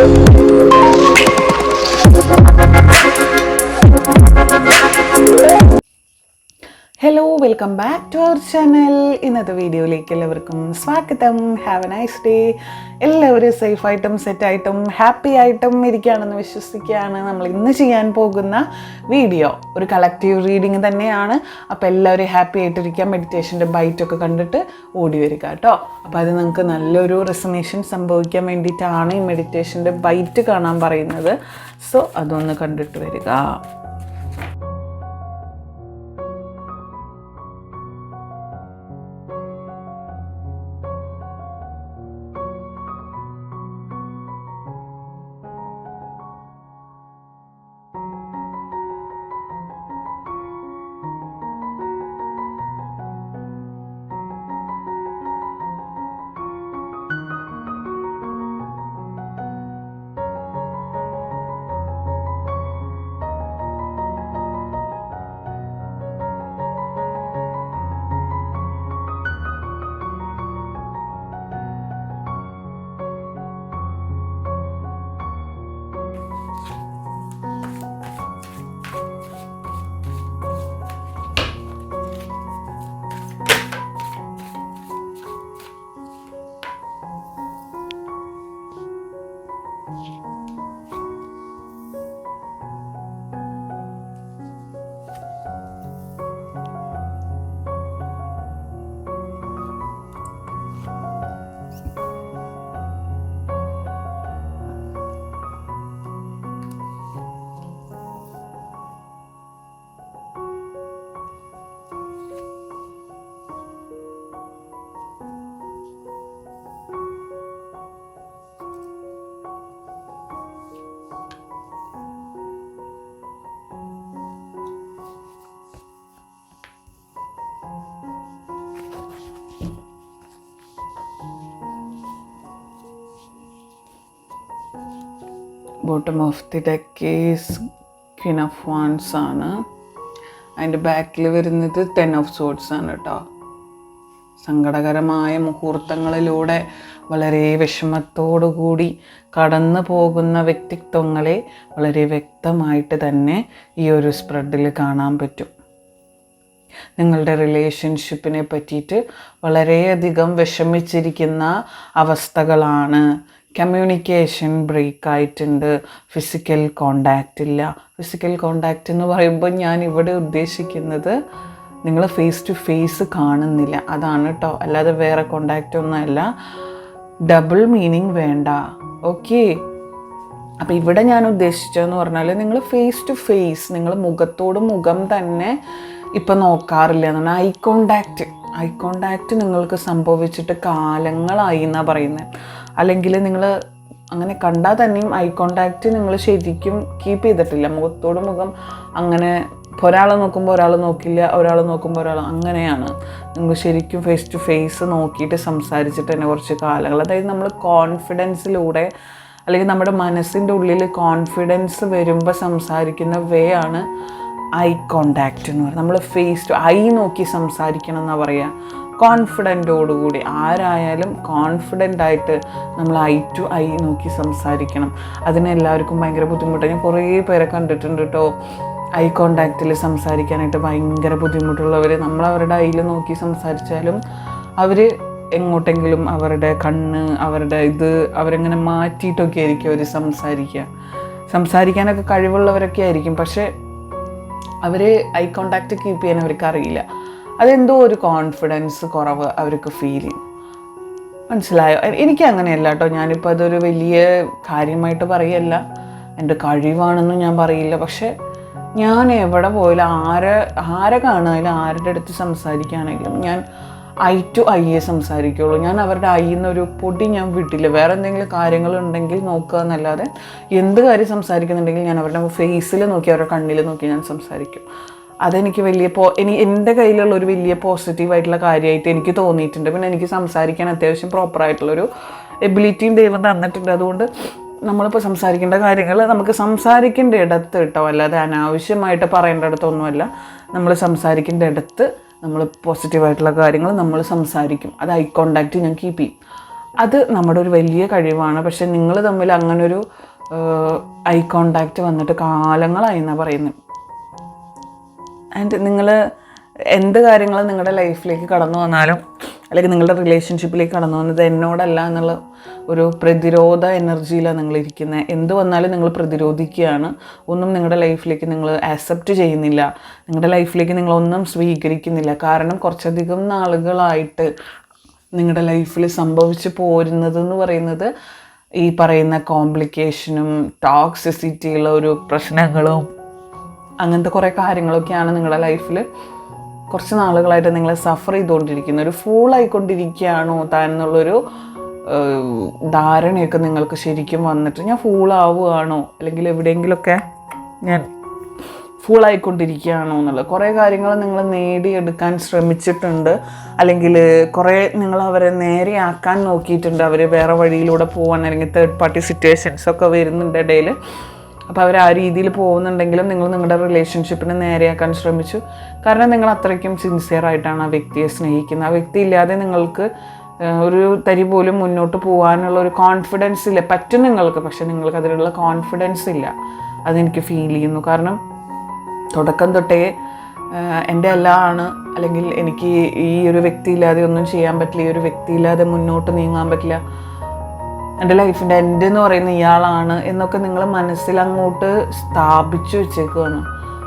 Thank you. Welcome back to our channel ഇന്നത്തെ വീഡിയോയിലേക്ക് എല്ലാവർക്കും സ്വാഗതം. ഹാവ് എ നൈസ് ഡേ എല്ലാവരും സേഫായിട്ടും സെറ്റായിട്ടും ഹാപ്പി ആയിട്ടും ഇരിക്കുകയാണെന്ന് വിശ്വസിക്കുകയാണ് നമ്മൾ ഇന്ന് ചെയ്യാൻ പോകുന്ന വീഡിയോ. ഒരു കളക്റ്റീവ് റീഡിങ് തന്നെയാണ്. അപ്പോൾ എല്ലാവരും ഹാപ്പി ആയിട്ടിരിക്കാം മെഡിറ്റേഷന്റെ ബൈറ്റൊക്കെ കണ്ടിട്ട് ഓടി വരിക കേട്ടോ. അപ്പോൾ അത് നിങ്ങൾക്ക് നല്ലൊരു റെസനേഷൻ സംഭവിക്കാൻ വേണ്ടിയിട്ടാണ് ഈ മെഡിറ്റേഷന്റെ ബൈറ്റ് കാണാൻ പറയുന്നത്. സോ അതൊന്ന് കണ്ടിട്ട് വരിക. Bottom of the deck case queen of wands ആണ്. അതിന്റെ ബാക്കിൽ വരുന്നത് ടെൻ ഓഫ് സോഡ്സ് ആണ് കേട്ടോ സങ്കടകരമായ മുഹൂർത്തങ്ങളിലൂടെ വളരെ വിഷമത്തോടു കൂടി കടന്നു പോകുന്ന വ്യക്തിത്വങ്ങളെ വളരെ വ്യക്തമായിട്ട് തന്നെ ഈ ഒരു സ്പ്രെഡിൽ കാണാൻ പറ്റും. നിങ്ങളുടെ റിലേഷൻഷിപ്പിനെ പറ്റിയിട്ട് വളരെയധികം വിഷമിച്ചിരിക്കുന്ന അവസ്ഥകളാണ് കമ്മ്യൂണിക്കേഷൻ ബ്രേക്ക് ആയിട്ടുണ്ട്. ഫിസിക്കൽ കോണ്ടാക്റ്റ് ഇല്ല. ഫിസിക്കൽ കോണ്ടാക്റ്റ് എന്ന് പറയുമ്പോൾ ഞാൻ ഇവിടെ ഉദ്ദേശിക്കുന്നത് നിങ്ങൾ ഫേസ് ടു ഫേസ് കാണുന്നില്ല. അതാണ് കേട്ടോ അല്ലാതെ വേറെ കോണ്ടാക്റ്റ് ഒന്നുമല്ല ഡബിൾ മീനിങ് വേണ്ട. ഓക്കെ അപ്പോൾ ഇവിടെ ഞാൻ ഉദ്ദേശിച്ചതെന്ന് പറഞ്ഞാൽ നിങ്ങൾ ഫേസ് ടു ഫേസ് നിങ്ങൾ മുഖത്തോട് മുഖം തന്നെ ഇപ്പം നോക്കാറില്ല എന്നാണ് ഐ കോണ്ടാക്റ്റ് ഐ കോണ്ടാക്റ്റ് നിങ്ങൾക്ക് സംഭവിച്ചിട്ട് കാലങ്ങളായി എന്നാണ് പറയുന്നത് അല്ലെങ്കിൽ നിങ്ങൾ അങ്ങനെ കണ്ടാൽ തന്നെയും ഐ കോണ്ടാക്റ്റ് നിങ്ങൾ ശരിക്കും കീപ്പ് ചെയ്തിട്ടില്ല. മുഖത്തോട് മുഖം അങ്ങനെ ഒരാളെ നോക്കുമ്പോൾ ഒരാൾ നോക്കില്ല ഒരാൾ നോക്കുമ്പോൾ ഒരാൾ അങ്ങനെയാണ്. നിങ്ങൾ ശരിക്കും ഫേസ് ടു ഫേസ് നോക്കിയിട്ട് സംസാരിച്ചിട്ട് തന്നെ കുറച്ച് കാലങ്ങൾ. അതായത് നമ്മൾ കോൺഫിഡൻസിലൂടെ അല്ലെങ്കിൽ നമ്മുടെ മനസ്സിന്റെ ഉള്ളിൽ കോൺഫിഡൻസ് വരുമ്പോൾ സംസാരിക്കുന്ന വേ ആണ് ഐ കോണ്ടാക്റ്റ് എന്ന് പറയുന്നത്. നമ്മൾ ഫേസ് ടു ഐ നോക്കി സംസാരിക്കണം എന്നാണ് പറയുക കോൺഫിഡന്റോടുകൂടി ആരായാലും കോൺഫിഡന്റ് ആയിട്ട് നമ്മൾ ഐ ടു ഐ നോക്കി സംസാരിക്കണം. അതിന് എല്ലാവർക്കും ഭയങ്കര ബുദ്ധിമുട്ടാണ് ഞാൻ കുറേ പേരെ കണ്ടിട്ടുണ്ട് കേട്ടോ ഐ കോണ്ടാക്റ്റിൽ സംസാരിക്കാനായിട്ട് ഭയങ്കര ബുദ്ധിമുട്ടുള്ളവർ നമ്മൾ അവരുടെ ഐയിൽ നോക്കി സംസാരിച്ചാലും അവർ എങ്ങോട്ടെങ്കിലും അവരുടെ കണ്ണ് അവരുടെ ഇത് അവരെങ്ങനെ മാറ്റിയിട്ടൊക്കെ ആയിരിക്കും അവർ സംസാരിക്കുക. സംസാരിക്കാനൊക്കെ കഴിവുള്ളവരൊക്കെ ആയിരിക്കും. പക്ഷേ അവർ ഐ കോണ്ടാക്റ്റ് കീപ്പ് ചെയ്യാൻ അവർക്ക് അറിയില്ല. അതെന്തോ ഒരു കോൺഫിഡൻസ് കുറവ് അവർക്ക് ഫീൽ ചെയ്യും. മനസ്സിലായോ? എ- എനിക്ക് അങ്ങനെയല്ല കേട്ടോ ഞാനിപ്പോൾ അതൊരു വലിയ കാര്യമായിട്ട് പറയല്ല. എന്റെ കഴിവാണെന്നും ഞാൻ പറയില്ല. പക്ഷേ ഞാൻ എവിടെ പോയാലും ആരെ ആരെ കാണാനും ആരുടെ അടുത്ത് സംസാരിക്കുകയാണെങ്കിലും ഞാൻ ഐ ടു ഐയെ സംസാരിക്കുള്ളൂ. ഞാൻ അവരുടെ ഐയിൽ ഒരു പൊടി ഞാൻ വിട്ടില്ല വേറെ എന്തെങ്കിലും കാര്യങ്ങളുണ്ടെങ്കിൽ നോക്കുക എന്നല്ലാതെ എന്ത് കാര്യം സംസാരിക്കുന്നുണ്ടെങ്കിൽ ഞാൻ അവരുടെ ഫേസിൽ നോക്കി അവരുടെ കണ്ണിൽ നോക്കി ഞാൻ സംസാരിക്കും. അതെനിക്ക് വലിയ പോ ഇനി എന്റെ കയ്യിലുള്ള ഒരു വലിയ പോസിറ്റീവായിട്ടുള്ള കാര്യമായിട്ട് എനിക്ക് തോന്നിയിട്ടുണ്ട്. പിന്നെ എനിക്ക് സംസാരിക്കാൻ അത്യാവശ്യം പ്രോപ്പറായിട്ടുള്ളൊരു എബിലിറ്റിയും ദൈവം തന്നിട്ടുണ്ട്. അതുകൊണ്ട് നമ്മളിപ്പോൾ സംസാരിക്കേണ്ട കാര്യങ്ങൾ നമുക്ക് സംസാരിക്കേണ്ട ഇടത്ത് കേട്ടോ. അല്ലാതെ അനാവശ്യമായിട്ട് പറയേണ്ട ഇടത്തൊന്നുമല്ല. നമ്മൾ സംസാരിക്കേണ്ട ഇടത്ത് നമ്മൾ പോസിറ്റീവായിട്ടുള്ള കാര്യങ്ങൾ നമ്മൾ സംസാരിക്കും. അത് ഐ കോണ്ടാക്റ്റ് ഞാൻ കീപ്പ് ചെയ്യും. അത് നമ്മുടെ ഒരു വലിയ കഴിവാണ്. പക്ഷെ നിങ്ങൾ തമ്മിൽ അങ്ങനൊരു ഐ കോണ്ടാക്റ്റ് വന്നിട്ട് കാലങ്ങളായി എന്നാണ് പറയുന്നത് ആൻഡ് നിങ്ങൾ എന്ത് കാര്യങ്ങൾ നിങ്ങളുടെ ലൈഫിലേക്ക് കടന്നു വന്നാലും അല്ലെങ്കിൽ നിങ്ങളുടെ റിലേഷൻഷിപ്പിലേക്ക് കടന്നു വന്നത് എന്നോടല്ല എന്നുള്ള ഒരു പ്രതിരോധ എനർജിയിലാണ് നിങ്ങൾ ഇരിക്കുന്നത് എന്ത് വന്നാലും നിങ്ങൾ പ്രതിരോധിക്കുകയാണ്. ഒന്നും നിങ്ങളുടെ ലൈഫിലേക്ക് നിങ്ങൾ ആക്സെപ്റ്റ് ചെയ്യുന്നില്ല. നിങ്ങളുടെ ലൈഫിലേക്ക് നിങ്ങളൊന്നും സ്വീകരിക്കുന്നില്ല. കാരണം കുറച്ചധികം നാളുകളായിട്ട് നിങ്ങളുടെ ലൈഫിൽ സംഭവിച്ച് പോരുന്നത് എന്ന് പറയുന്നത് ഈ പറയുന്ന കോംപ്ലിക്കേഷനും ടോക്സിസിറ്റിയുള്ള ഒരു പ്രശ്നങ്ങളും അങ്ങനത്തെ കുറേ കാര്യങ്ങളൊക്കെയാണ് നിങ്ങളുടെ ലൈഫിൽ കുറച്ച് നാളുകളായിട്ട് നിങ്ങളെ സഫർ ചെയ്തുകൊണ്ടിരിക്കുന്ന. ഒരു ഫൂൾ ആയിക്കൊണ്ടിരിക്കുകയാണോ താൻ എന്നുള്ളൊരു ധാരണയൊക്കെ നിങ്ങൾക്ക് ശരിക്കും വന്നിട്ട് ഞാൻ ഫൂൾ ആവുകയാണോ? അല്ലെങ്കിൽ എവിടെയെങ്കിലുമൊക്കെ ഞാൻ ഫുൾ ആയിക്കൊണ്ടിരിക്കുകയാണോ എന്നുള്ളത്. കുറേ കാര്യങ്ങൾ നിങ്ങൾ നേടിയെടുക്കാൻ ശ്രമിച്ചിട്ടുണ്ട്. അല്ലെങ്കിൽ കുറേ നിങ്ങൾ അവരെ നേരെയാക്കാൻ നോക്കിയിട്ടുണ്ട്. അവർ വേറെ വഴിയിലൂടെ പോകാൻ അല്ലെങ്കിൽ തേർഡ് പാർട്ടി സിറ്റുവേഷൻസ് ഒക്കെ വരുന്നുണ്ട് ഇടയിൽ അപ്പോൾ അവർ ആ രീതിയിൽ പോകുന്നുണ്ടെങ്കിലും നിങ്ങൾ നിങ്ങളുടെ റിലേഷൻഷിപ്പിനെ നേരെയാക്കാൻ ശ്രമിച്ചു. കാരണം നിങ്ങൾ അത്രയ്ക്കും സിൻസിയർ ആയിട്ടാണ് ആ വ്യക്തിയെ സ്നേഹിക്കുന്നത്. ആ വ്യക്തി ഇല്ലാതെ നിങ്ങൾക്ക് ഒരു തരി പോലും മുന്നോട്ട് പോകാനുള്ള ഒരു കോൺഫിഡൻസ് ഇല്ല. പറ്റും നിങ്ങൾക്ക് പക്ഷെ നിങ്ങൾക്ക് അതിനുള്ള കോൺഫിഡൻസ് ഇല്ല. അതെനിക്ക് ഫീൽ ചെയ്യുന്നു. കാരണം തുടക്കം തൊട്ടേ എന്റെ എല്ലാമാണ് അല്ലെങ്കിൽ എനിക്ക് ഈ ഒരു വ്യക്തി ഇല്ലാതെ ഒന്നും ചെയ്യാൻ പറ്റില്ല ഈ ഒരു വ്യക്തി ഇല്ലാതെ മുന്നോട്ട് നീങ്ങാൻ പറ്റില്ല. എന്റെ ലൈഫിന്റെ എന്റെ എന്ന് പറയുന്ന ഇയാളാണ് എന്നൊക്കെ നിങ്ങൾ മനസ്സിൽ അങ്ങോട്ട് സ്ഥാപിച്ചു വെച്ചേക്കുവാണ്.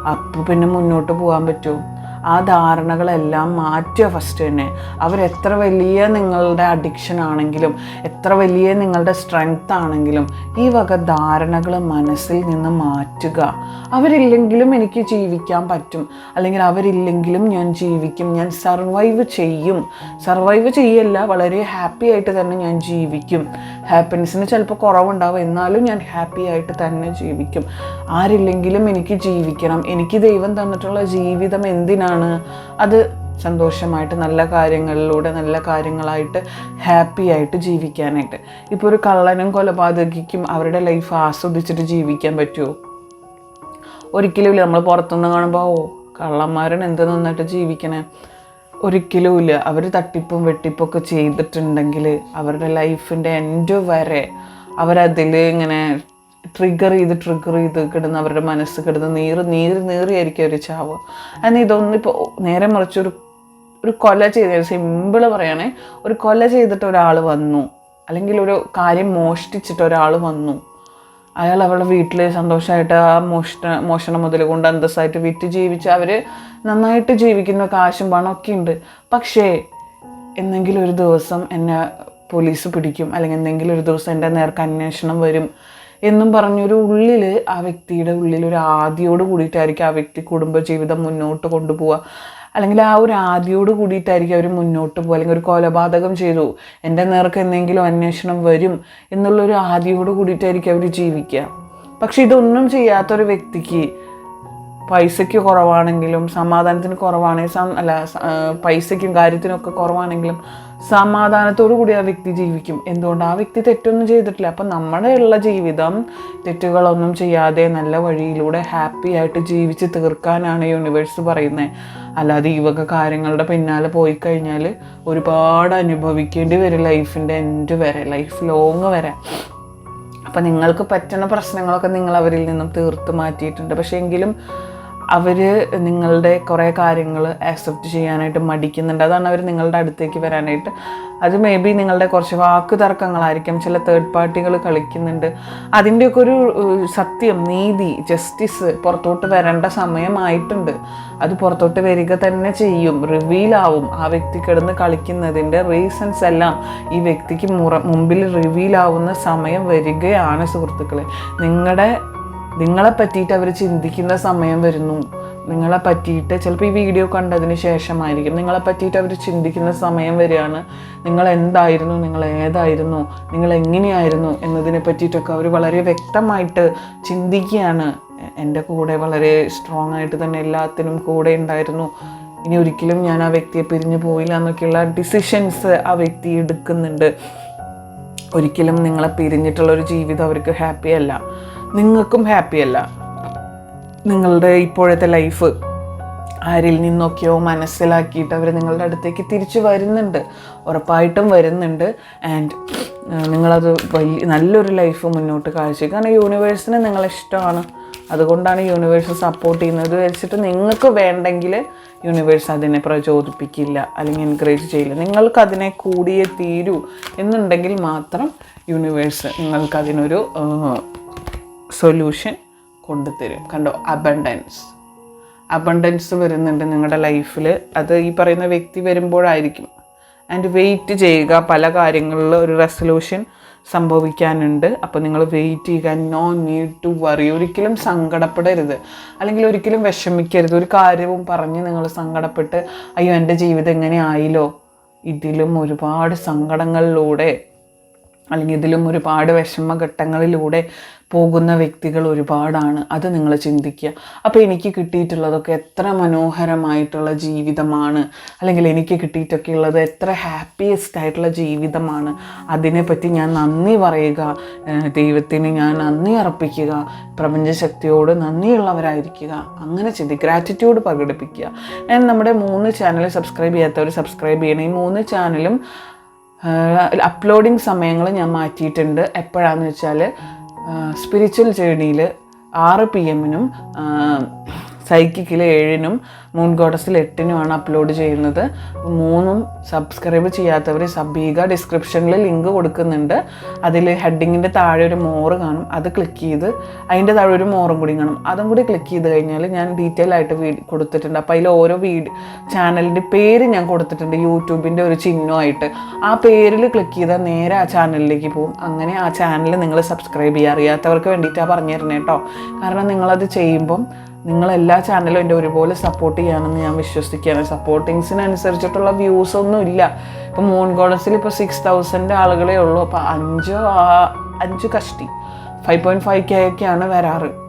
അപ്പോൾ പിന്നെ മുന്നോട്ട് പോകാൻ പറ്റുമോ? ആ ധാരണകളെല്ലാം മാറ്റുക ഫസ്റ്റ് തന്നെ. അവരെത്ര വലിയ നിങ്ങളുടെ അഡിക്ഷൻ ആണെങ്കിലും എത്ര വലിയ നിങ്ങളുടെ സ്ട്രെങ്ത് ആണെങ്കിലും ഈ വക ധാരണകൾ മനസ്സിൽ നിന്ന് മാറ്റുക. അവരില്ലെങ്കിലും എനിക്ക് ജീവിക്കാൻ പറ്റും. അല്ലെങ്കിൽ അവരില്ലെങ്കിലും ഞാൻ ജീവിക്കും. ഞാൻ സർവൈവ് ചെയ്യും. സർവൈവ് ചെയ്യല്ല വളരെ ഹാപ്പി ആയിട്ട് തന്നെ ഞാൻ ജീവിക്കും. ഹാപ്പിനെസ്സിന് ചിലപ്പോൾ കുറവുണ്ടാവും. എന്നാലും ഞാൻ ഹാപ്പി ആയിട്ട് തന്നെ ജീവിക്കും. ആരില്ലെങ്കിലും എനിക്ക് ജീവിക്കണം. എനിക്ക് ദൈവം തന്നിട്ടുള്ള ജീവിതം എന്തിനാണ്? അത് സന്തോഷമായിട്ട് നല്ല കാര്യങ്ങളിലൂടെ നല്ല കാര്യങ്ങളായിട്ട് ഹാപ്പി ആയിട്ട് ജീവിക്കാനായിട്ട്. ഇപ്പോൾ ഒരു കള്ളനും കൊലപാതകിക്കും അവരുടെ ലൈഫ് ആസ്വദിച്ചിട്ട് ജീവിക്കാൻ പറ്റുമോ ഒരിക്കലും നമ്മൾ പുറത്തുനിന്ന് കാണുമ്പോൾ ഓ കള്ളന്മാരാണ് എന്ത് നന്നായിട്ട് ജീവിക്കണേ? ഒരിക്കലും ഇല്ല. അവർ തട്ടിപ്പും വെട്ടിപ്പൊക്കെ ചെയ്തിട്ടുണ്ടെങ്കിൽ അവരുടെ ലൈഫിന്റെ എൻഡ് വരെ അവരതിൽ ഇങ്ങനെ ട്രിഗർ ചെയ്ത് ട്രിഗർ ചെയ്ത് കിടന്ന് അവരുടെ മനസ്സ് കിടന്ന് നീറ് നീറി നീറിയായിരിക്കും അവർ ചാവ് അതിന് ഇതൊന്നും ഇപ്പോൾ നേരെ മറിച്ച് ഒരു ഒരു കൊല ചെയ്ത സിമ്പിൾ പറയുകയാണെങ്കിൽ ഒരു കൊല ചെയ്തിട്ട് ഒരാൾ വന്നു. അല്ലെങ്കിൽ ഒരു കാര്യം മോഷ്ടിച്ചിട്ട് ഒരാൾ വന്നു. അയാൾ അവളുടെ വീട്ടിൽ സന്തോഷമായിട്ട് ആ മോഷണ മോഷണം മുതൽ കൊണ്ട് അന്തസ്സായിട്ട് വിറ്റ് ജീവിച്ച് അവർ നന്നായിട്ട് ജീവിക്കുന്ന കാശും പണമൊക്കെ ഉണ്ട്. പക്ഷേ എന്തെങ്കിലും ഒരു ദിവസം എന്നെ പോലീസ് പിടിക്കും. അല്ലെങ്കിൽ എന്തെങ്കിലും ഒരു ദിവസം എന്റെ നേർക്ക് അന്വേഷണം വരും എന്നും പറഞ്ഞൊരു ഉള്ളിൽ ആ വ്യക്തിയുടെ ഉള്ളിൽ ഒരു ആദിയോട് കൂടിയിട്ടായിരിക്കും ആ വ്യക്തി കുടുംബജീവിതം മുന്നോട്ട് കൊണ്ടുപോവുക. അല്ലെങ്കിൽ ആ ഒരു ആദിയോട് കൂടിയിട്ടായിരിക്കും അവർ മുന്നോട്ട് പോകുക അല്ലെങ്കിൽ ഒരു കൊലപാതകം ചെയ്തു. എന്റെ നേർക്ക് എന്തെങ്കിലും അന്വേഷണം വരും എന്നുള്ളൊരു ആദിയോട് കൂടിയിട്ടായിരിക്കും അവർ ജീവിക്കുക. പക്ഷെ ഇതൊന്നും ചെയ്യാത്തൊരു വ്യക്തിക്ക് പൈസയ്ക്ക് കുറവാണെങ്കിലും സമാധാനത്തിന് കുറവാണെങ്കിൽ അല്ല പൈസയ്ക്കും കാര്യത്തിനൊക്കെ കുറവാണെങ്കിലും സമാധാനത്തോടു കൂടി ആ വ്യക്തി ജീവിക്കും. എന്തുകൊണ്ട് ആ വ്യക്തി തെറ്റൊന്നും ചെയ്തിട്ടില്ല? അപ്പം നമ്മുടെ ഉള്ള ജീവിതം തെറ്റുകളൊന്നും ചെയ്യാതെ നല്ല വഴിയിലൂടെ ഹാപ്പി ആയിട്ട് ജീവിച്ച് തീർക്കാനാണ് യൂണിവേഴ്സ് പറയുന്നത് അല്ലാതെ ഈ വക കാര്യങ്ങളുടെ പിന്നാലെ പോയി കഴിഞ്ഞാൽ ഒരുപാട് അനുഭവിക്കേണ്ടി വരും ലൈഫിന്റെ എൻഡ് വരെ ലൈഫ് ലോങ് വരെ. അപ്പം നിങ്ങൾക്ക് പറ്റുന്ന പ്രശ്നങ്ങളൊക്കെ നിങ്ങൾ അവരിൽ നിന്നും തീർത്ത് മാറ്റിയിട്ടുണ്ട്. പക്ഷേ എങ്കിലും അവർ നിങ്ങളുടെ കുറേ കാര്യങ്ങൾ ആക്സെപ്റ്റ് ചെയ്യാനായിട്ട് മടിക്കുന്നുണ്ട്. അതാണ് അവർ നിങ്ങളുടെ അടുത്തേക്ക് വരാനായിട്ട്. അത് മേ ബി നിങ്ങളുടെ കുറച്ച് വാക്ക് തർക്കങ്ങളായിരിക്കും. ചില തേർഡ് പാർട്ടികൾ കളിക്കുന്നുണ്ട്. അതിന്റെയൊക്കെ ഒരു സത്യം നീതി ജസ്റ്റിസ് പുറത്തോട്ട് വരേണ്ട സമയമായിട്ടുണ്ട്. അത് പുറത്തോട്ട് വരിക തന്നെ ചെയ്യും. റിവീലാവും ആ വ്യക്തി കിടന്ന് കളിക്കുന്നതിന്റെ റീസൺസ് എല്ലാം ഈ വ്യക്തിക്ക് മുറ മുമ്പിൽ റിവീലാവുന്ന സമയം വരികയാണ് സുഹൃത്തുക്കളെ. നിങ്ങളുടെ നിങ്ങളെ പറ്റിയിട്ട് അവർ ചിന്തിക്കുന്ന സമയം വരുന്നു. നിങ്ങളെ പറ്റിയിട്ട് ചിലപ്പോൾ ഈ വീഡിയോ കണ്ടതിന് ശേഷമായിരിക്കും. നിങ്ങളെ പറ്റിയിട്ട് അവർ ചിന്തിക്കുന്ന സമയം വരികയാണ്. നിങ്ങൾ എന്തായിരുന്നു? നിങ്ങൾ ഏതായിരുന്നു? നിങ്ങൾ എങ്ങനെയായിരുന്നു? എന്നതിനെ പറ്റിയിട്ടൊക്കെ അവർ വളരെ വ്യക്തമായിട്ട് ചിന്തിക്കുകയാണ്. എന്റെ കൂടെ വളരെ സ്ട്രോങ് ആയിട്ട് തന്നെ എല്ലാത്തിനും കൂടെ ഉണ്ടായിരുന്നു. ഇനി ഒരിക്കലും ഞാൻ ആ വ്യക്തിയെ പിരിഞ്ഞു പോയില്ല എന്നൊക്കെയുള്ള ഡിസിഷൻസ് ആ വ്യക്തി എടുക്കുന്നുണ്ട്. ഒരിക്കലും നിങ്ങളെ പിരിഞ്ഞിട്ടുള്ള ഒരു ജീവിതം അവർക്ക് ഹാപ്പി അല്ല. നിങ്ങൾക്കും ഹാപ്പിയല്ല നിങ്ങളുടെ ഇപ്പോഴത്തെ ലൈഫ് ആരിൽ നിന്നൊക്കെയോ മനസ്സിലാക്കിയിട്ട് അവർ നിങ്ങളുടെ അടുത്തേക്ക് തിരിച്ചു വരുന്നുണ്ട്. ഉറപ്പായിട്ടും വരുന്നുണ്ട്. ആൻഡ് നിങ്ങളത് വലിയ നല്ലൊരു ലൈഫ് മുന്നോട്ട് കാഴ്ച കാരണം യൂണിവേഴ്സിന് നിങ്ങളിഷ്ടമാണ് അതുകൊണ്ടാണ് യൂണിവേഴ്സ് സപ്പോർട്ട് ചെയ്യുന്നത്. വെച്ചിട്ട് നിങ്ങൾക്ക് വേണ്ടെങ്കിൽ യൂണിവേഴ്സ് അതിനെ പ്രചോദിപ്പിക്കില്ല. അല്ലെങ്കിൽ എൻകറേജ് ചെയ്യില്ല. നിങ്ങൾക്ക് അതിനെ കൂടിയേ തീരൂ. എന്നുണ്ടെങ്കിൽ മാത്രം യൂണിവേഴ്സ് നിങ്ങൾക്ക് അതിനൊരു സൊല്യൂഷൻ കൊണ്ടുതരും. കണ്ടോ? അബണ്ടൻസ് അബണ്ടൻസ് വരുന്നുണ്ട് നിങ്ങളുടെ ലൈഫിൽ അത് ഈ പറയുന്ന വ്യക്തി വരുമ്പോഴായിരിക്കും. ആൻഡ് വെയിറ്റ് ചെയ്യുക. പല കാര്യങ്ങളിൽ ഒരു റെസൊല്യൂഷൻ സംഭവിക്കാനുണ്ട്. അപ്പോൾ നിങ്ങൾ വെയിറ്റ് ചെയ്യുക. നോ നീഡ് ടു വറി ഒരിക്കലും സങ്കടപ്പെടരുത്. അല്ലെങ്കിൽ ഒരിക്കലും വിഷമിക്കരുത്. ഒരു കാര്യവും പറഞ്ഞ് നിങ്ങൾ സങ്കടപ്പെട്ട് അയ്യോ എന്റെ ജീവിതം എങ്ങനെ ആയില്ലോ? ഇതിലും ഒരുപാട് സങ്കടങ്ങളിലൂടെ അല്ലെങ്കിൽ ഇതിലും ഒരുപാട് വിഷമഘട്ടങ്ങളിലൂടെ പോകുന്ന വ്യക്തികൾ ഒരുപാടാണ്. അത് നിങ്ങൾ ചിന്തിക്കുക. അപ്പോൾ എനിക്ക് കിട്ടിയിട്ടുള്ളതൊക്കെ എത്ര മനോഹരമായിട്ടുള്ള ജീവിതമാണ്. അല്ലെങ്കിൽ എനിക്ക് കിട്ടിയിട്ടൊക്കെ ഉള്ളത് എത്ര ഹാപ്പിയസ്റ്റ് ആയിട്ടുള്ള ജീവിതമാണ്. അതിനെപ്പറ്റി ഞാൻ നന്ദി പറയുക. ദൈവത്തിന് ഞാൻ നന്ദി അർപ്പിക്കുക. പ്രപഞ്ചശക്തിയോട് നന്ദിയുള്ളവരായിരിക്കുക. അങ്ങനെ ചിന്തി ഗ്രാറ്റിറ്റ്യൂഡ് പ്രകടിപ്പിക്കുക. ഞാൻ നമ്മുടെ മൂന്ന് ചാനൽ സബ്സ്ക്രൈബ് ചെയ്യാത്തവർ സബ്സ്ക്രൈബ് ചെയ്യണം. ഈ മൂന്ന് ചാനലും അപ്ലോഡിങ് സമയങ്ങൾ ഞാൻ മാറ്റിയിട്ടുണ്ട്. എപ്പോഴാണെന്ന് വെച്ചാൽ സ്പിരിച്വൽ ജേണിയിൽ ആറ് പി എമ്മിനും സൈക്കിക്കിൽ ഏഴിനും മൂൺ ഗോഡസിൽ എട്ടിനുമാണ് അപ്ലോഡ് ചെയ്യുന്നത്. മൂന്നും സബ്സ്ക്രൈബ് ചെയ്യാത്തവർ സബ് ചെയ്യുക ഡിസ്ക്രിപ്ഷനിൽ ലിങ്ക് കൊടുക്കുന്നുണ്ട്. അതിൽ ഹെഡിങ്ങിന്റെ താഴെ ഒരു മോറ് കാണും. അത് ക്ലിക്ക് ചെയ്ത് അതിന്റെ താഴെ ഒരു മോറും കൂടി കാണും. അതും കൂടി ക്ലിക്ക് ചെയ്ത് കഴിഞ്ഞാൽ ഞാൻ ഡീറ്റെയിൽ ആയിട്ട് വീ കൊടുത്തിട്ടുണ്ട്. അപ്പോൾ അതിൽ ഓരോ വീഡ് ചാനലിന്റെ പേര് ഞാൻ കൊടുത്തിട്ടുണ്ട്. യൂട്യൂബിന്റെ ഒരു ചിഹ്നമായിട്ട്. ആ പേരിൽ ക്ലിക്ക് ചെയ്താൽ നേരെ ആ ചാനലിലേക്ക് പോകും. അങ്ങനെ ആ ചാനൽ നിങ്ങൾ സബ്സ്ക്രൈബ് ചെയ്യുക അറിയാത്തവർക്ക് വേണ്ടിയിട്ടാണ് പറഞ്ഞു തരുന്നത് കേട്ടോ കാരണം നിങ്ങളത് ചെയ്യുമ്പം നിങ്ങൾ എല്ലാ ചാനലും എന്റെ ഒരുപോലെ സപ്പോർട്ട് ചെയ്യാമെന്ന് ഞാൻ വിശ്വസിക്കുകയാണ്. സപ്പോർട്ടിങ്സിനനുസരിച്ചിട്ടുള്ള വ്യൂസ് ഒന്നും ഇല്ല. ഇപ്പം മൂൺ ഗോഡസിൽ ഇപ്പോൾ സിക്സ് തൗസൻഡ് ആളുകളേ ഉള്ളൂ. അപ്പോൾ അഞ്ചോ അഞ്ച് കഷ്ടി. ഫൈവ് പോയിന്റ് ഫൈവ് കെ ഒക്കെയാണ് വരാറ്.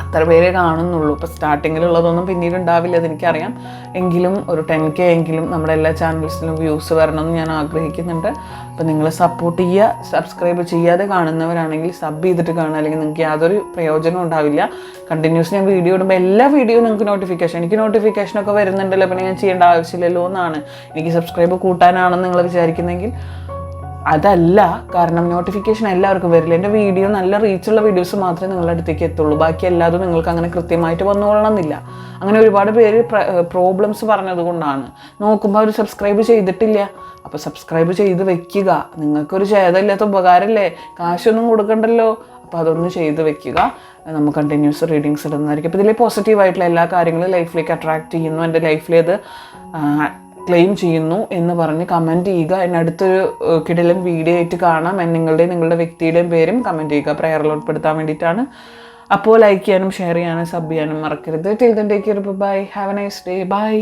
അത്ര പേരെ കാണുന്നുള്ളൂ. ഇപ്പോൾ സ്റ്റാർട്ടിങ്ങിലുള്ളതൊന്നും പിന്നീട് ഉണ്ടാവില്ല അതെനിക്കറിയാം. എങ്കിലും ഒരു ടെൻ കെ എങ്കിലും നമ്മുടെ എല്ലാ ചാനൽസിലും വ്യൂസ് വരണമെന്ന് ഞാൻ ആഗ്രഹിക്കുന്നുണ്ട്. അപ്പോൾ നിങ്ങൾ സപ്പോർട്ട് ചെയ്യുക സബ്സ്ക്രൈബ് ചെയ്യാതെ കാണുന്നവരാണെങ്കിൽ സബ് ചെയ്തിട്ട് കാണുക. അല്ലെങ്കിൽ നിങ്ങൾക്ക് യാതൊരു പ്രയോജനം ഉണ്ടാവില്ല. കണ്ടിന്യൂസ് ഞാൻ വീഡിയോ ഇടുമ്പോൾ എല്ലാ വീഡിയോയും നിങ്ങൾക്ക് നോട്ടിഫിക്കേഷൻ എനിക്ക് നോട്ടിഫിക്കേഷനൊക്കെ വരുന്നുണ്ടല്ലോ. പിന്നെ ഞാൻ ചെയ്യേണ്ട ആവശ്യമില്ലല്ലോ എന്നാണ് എനിക്ക് സബ്സ്ക്രൈബ് കൂട്ടാനാണെന്ന് നിങ്ങൾ വിചാരിക്കുന്നെങ്കിൽ അതല്ല കാരണം നോട്ടിഫിക്കേഷൻ എല്ലാവർക്കും വരില്ല. എന്റെ വീഡിയോ നല്ല റീച്ചുള്ള വീഡിയോസ് മാത്രമേ നിങ്ങളുടെ അടുത്തേക്ക് എത്തുള്ളൂ. ബാക്കി എല്ലാതും നിങ്ങൾക്ക് അങ്ങനെ കൃത്യമായിട്ട് വന്നുകൊള്ളണമെന്നില്ല. അങ്ങനെ ഒരുപാട് പേര് പ്രോബ്ലംസ് പറഞ്ഞതുകൊണ്ടാണ്. നോക്കുമ്പോൾ അവർ സബ്സ്ക്രൈബ് ചെയ്തിട്ടില്ല. അപ്പോൾ സബ്സ്ക്രൈബ് ചെയ്ത് വെക്കുക. നിങ്ങൾക്കൊരു ഛേദമില്ലാത്ത ഉപകാരമല്ലേ കാശൊന്നും കൊടുക്കണ്ടല്ലോ. അപ്പോൾ അതൊന്ന് ചെയ്ത് വെക്കുക. നമുക്ക് കണ്ടിന്യൂസ് റീഡിങ്സ് ഇടുന്നതായിരിക്കും. അപ്പോൾ ഇതിൽ പോസിറ്റീവായിട്ടുള്ള എല്ലാ കാര്യങ്ങളും ലൈഫിലേക്ക് അട്രാക്റ്റ് ചെയ്യുന്നു. എന്റെ ലൈഫിലേത് ക്ലെയിം ചെയ്യുന്നു എന്ന് പറഞ്ഞ് കമന്റ് ചെയ്യുക. എന്നെ അടുത്തൊരു കിടലും വീഡിയോ ആയിട്ട് കാണാം. എന്നെ നിങ്ങളുടെയും നിങ്ങളുടെ വ്യക്തിയുടെയും പേരും കമന്റ് ചെയ്യുക. പ്രയറിൽ ഉൾപ്പെടുത്താൻ വേണ്ടിയിട്ടാണ്. അപ്പോൾ ലൈക്ക് ചെയ്യാനും ഷെയർ ചെയ്യാനും സബ് ചെയ്യാനും മറക്കരുത്. Till then take care bye have a nice day bye